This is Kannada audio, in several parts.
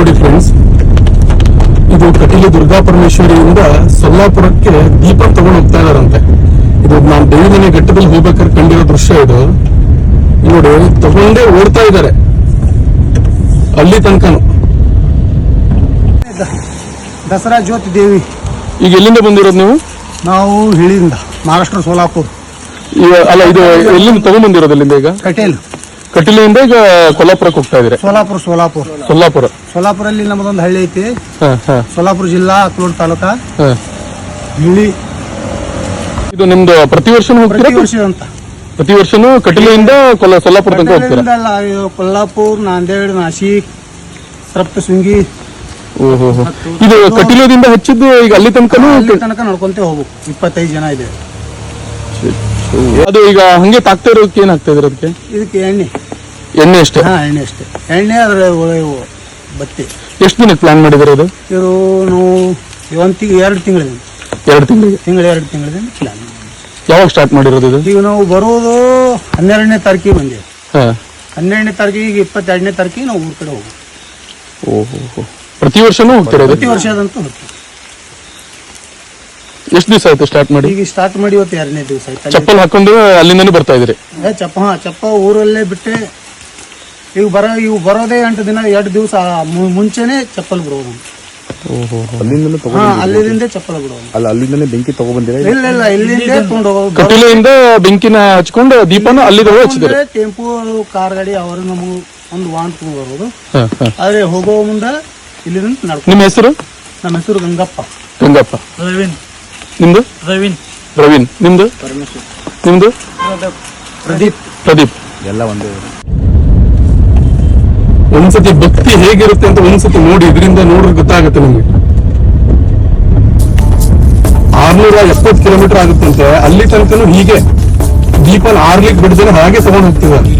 ನೋಡಿ ಫ್ರೆಂಡ್ಸ್ ಇದು ಕಟೀಲಿ ದುರ್ಗಾ ಪರಮೇಶ್ವರಿಯಿಂದ ಸೊಲ್ಲಾಪುರಕ್ಕೆ ದೀಪ ತಗೊಂಡು ಹೋಗ್ತಾ ಇದಾರಂತೆ ಇದು ನಾನು ದೇವಿಮನೆ ಘಟ್ಟದಲ್ಲಿ ಹೋಗ್ಬೇಕಾದ್ರೆ ಕಂಡಿರೋ ದೃಶ್ಯ ಇದು. ನೋಡಿ ತಗೊಂಡೇ ಓಡ್ತಾ ಇದ್ದಾರೆ. ಅಲ್ಲಿ ತನಕನು. ದಸರಾ ಜ್ಯೋತಿ ದೇವಿ. ಈಗ ಎಲ್ಲಿಂದ ಬಂದಿರೋದು ನೀವು? ನಾವು ಹಿಳಿಯಿಂದ ಮಹಾರಾಷ್ಟ್ರ ಸೋಲಾಪುರ್. ಅಲ್ಲ ಇದು ಎಲ್ಲಿಂದ ತಗೊಂಡ್ ಬಂದಿರೋದು ಈಗ? ಕಟೇಲ್. ಕಟೀಲಿಂದ ಈಗ ಕೊಲ್ಲಾಪುರಕ್ಕೆ ಹೋಗ್ತಾ ಇದ್ರೆ ಸೋಲಾಪುರ ಸೋಲಾಪುರ. ಸೋಲಾಪುರ ಸೋಲಾಪುರಲ್ಲಿ ನಮ್ಮದೊಂದು ಹಳ್ಳಿ ಐತಿ. ಹಾ ಹಾ. ಸೋಲಾಪುರ ಜಿಲ್ಲಾ ಅಕ್ಲೂರ್ ತಾಲೂಕಾ. ಹಾ. ಹಿಳಿ ಇದು ನಿಮ್ದು ಪ್ರತಿ ವರ್ಷನೂ ಹೋಗ್ತೀರಾ? ಪ್ರತಿ ವರ್ಷ ಅಂತ. ಪ್ರತಿ ವರ್ಷನೂ ಕಟೀಲಿಂದ ಕೊಲ್ಲ ಸೊಲ್ಲಾಪುರ ತನಕ ಹೋಗ್ತೀರಾ? ಕಟೀಲಿಂದ ಅಲ್ಲ, ಇದು ಕೊಲ್ಲಾಪುರ್ ನಾಂದೇಡ್ ನಾಶಿಕ್ ಸಪ್ತಶೃಂಗಿ. ಓಹೋ ಇದು ಕಟೀಲದಿಂದ ಹಚ್ಚಿದ್ದು ಈಗ ಅಲ್ಲಿ ತನಕನೂ ಅಲ್ಲಿ ತನಕ ನಡ್ಕೊಂತ ಹೋಗ್ಬೇಕು ಇಪ್ಪತ್ತೈದು ಜನ ಇದೆ ಅದು ಈಗ ಹಂಗೆ ತಾಕ್ತಾ ಇರೋದಕ್ಕೆ ಏನ್ ಇದ್ರೆ ಇದ್ರ ಅದಕ್ಕೆ? ಇದಕ್ಕೆ ಎಣ್ಣೆ. ಎಣ್ಣೆ ಅಷ್ಟೇ? ಹಾ ಎಣ್ಣೆ ಅಷ್ಟೇ. ಎಣ್ಣೆ ಅದರ ಒಳ್ಳೆ ಬತ್ತಿ. ಎಷ್ಟು ದಿನಕ್ಕೆ ಪ್ಲಾನ್ ಮಾಡಿದ್ರೆ ಇದು ಇವರು ನಾವು ಒಂದು ತಿಂಗ್ ಎರಡು ತಿಂಗಳಿಂದ. ಎರಡು ತಿಂಗಳಿಗೆ? ತಿಂಗಳು ಎರಡು ತಿಂಗಳಿಂದ ಪ್ಲಾನ್ ಯಾವಾಗ ಸ್ಟಾರ್ಟ್ ಮಾಡಿರೋದು ಇದು? ಈಗ ನಾವು ಬರೋದು ಹನ್ನೆರಡನೇ ತಾರೀಕಿಗೆ ಬಂದೇವೆ. ಹಾಂ. ಹನ್ನೆರಡನೇ ತಾರೀಕಿಗೆ ಈಗ ಇಪ್ಪತ್ತೆರಡನೇ ತಾರೀಕಿಗೆ ನಾವು ಊರ ಕಡೆ ಹೋಗೋದು ಓಹೋ ಪ್ರತಿ ವರ್ಷನೂ ಹೋಗ್ತಿರೋದು ಪ್ರತಿ ವರ್ಷದಂತೂ ಹೋಗ್ತೀವಿ. ಎಷ್ಟು ದಿವಸ ಆಯ್ತು ಸ್ಟಾರ್ಟ್ ಮಾಡಿ? ಈಗ ಸ್ಟಾರ್ಟ್ ಮಾಡಿ ಇವತ್ತು ಎರಡನೇ ದಿವಸ ಆಯ್ತು. ಚಪ್ಪಲ್ ಹಾಕೊಂಡು ಅಲ್ಲಿಂದನೂ ಬರ್ತಾ ಇದ್ರಿ ಏ, ಚಪ್ಪ ಹಾಂ ಚಪ್ಪ ಊರಲ್ಲೇ ಬಿಟ್ಟೆ ಈಗ ಬರೋ ಇವು ಬರೋದೇ ಎಂಟು ದಿನ ಎರಡು ದಿವಸ ಮುಂಚೆನೆ ಚಪ್ಪಲ್ ಬಿಡೋದು. ಓಹೋ ಅಲ್ಲಿಂದಲೂ ಹಾ ಅಲ್ಲಿಂದೇ ಚಪ್ಪಲ್ ಬಿಡೋದು. ಅಲ್ಲ ಅಲ್ಲಿಂದನೇ ಬೆಂಕಿ ತಗೊಬಂದಿರ ಇಲ್ಲ ಇಲ್ಲ ಇಲ್ಲಿಂದ ತಗೊಂಡು ಹೋಗೋದು ಕಟೀಲೆಯಿಂದ ಬೆಂಕಿನ ಹಚ್ಕೊಂಡು ದೀಪನ ಅಲ್ಲಿ ಹಚ್ಚಿದ್ರಿ? ಅಂದ್ರೆ ಟೆಂಪು ಕಾರ್ ಗಾಡಿ ಅವರು ನಮಗೆ ಒಂದು ವಾಹನ ತಗೊಂಡು ಬರೋದು. ಹಾ ಹಾ. ಆದ್ರೆ ಹೋಗೋ ಮುಂದ ಇಲ್ಲಿಂದ ನಡ್ಕೊಂಡು ನಿಮ್ಮ ಹೆಸರು? ನಮ್ಮ ಹೆಸರು ಗಂಗಪ್ಪ. ಗಂಗಪ್ಪ. ರವೀನ್. ನಿಮ್ದು? ರವೀನ್. ಪ್ರವೀಣ್ ನಿಮ್ದು? ನಿಮ್ದು? ಪ್ರದೀಪ್. ಪ್ರದೀಪ್. ಎಲ್ಲ ಒಂದೇ ಒಂದ್ಸತಿ ಭಕ್ತಿ ಹೇಗಿರುತ್ತೆ ಅಂತ ಒಂದ್ಸತಿ ನೋಡಿ, ಇದರಿಂದ ನೋಡಿದ್ರೆ ಗೊತ್ತಾಗುತ್ತೆ ನಮ್ಗೆ. ಆರ್ನೂರ ಎಪ್ಪತ್ತು ಕಿಲೋಮೀಟರ್ ಆಗುತ್ತಂತೆ, ಅಲ್ಲಿ ತನಕ ಹೀಗೆ. ದೀಪನ ಆರ್ಲಿಕ್ಕೆ ಬಿಡದೇನೆ ಹಾಗೆ ತಗೊಂಡು ಹೋಗ್ತಿದ್ದಾರೆ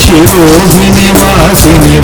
ಶಿರೋಹಿಣಿ ವಾಸಿನಿ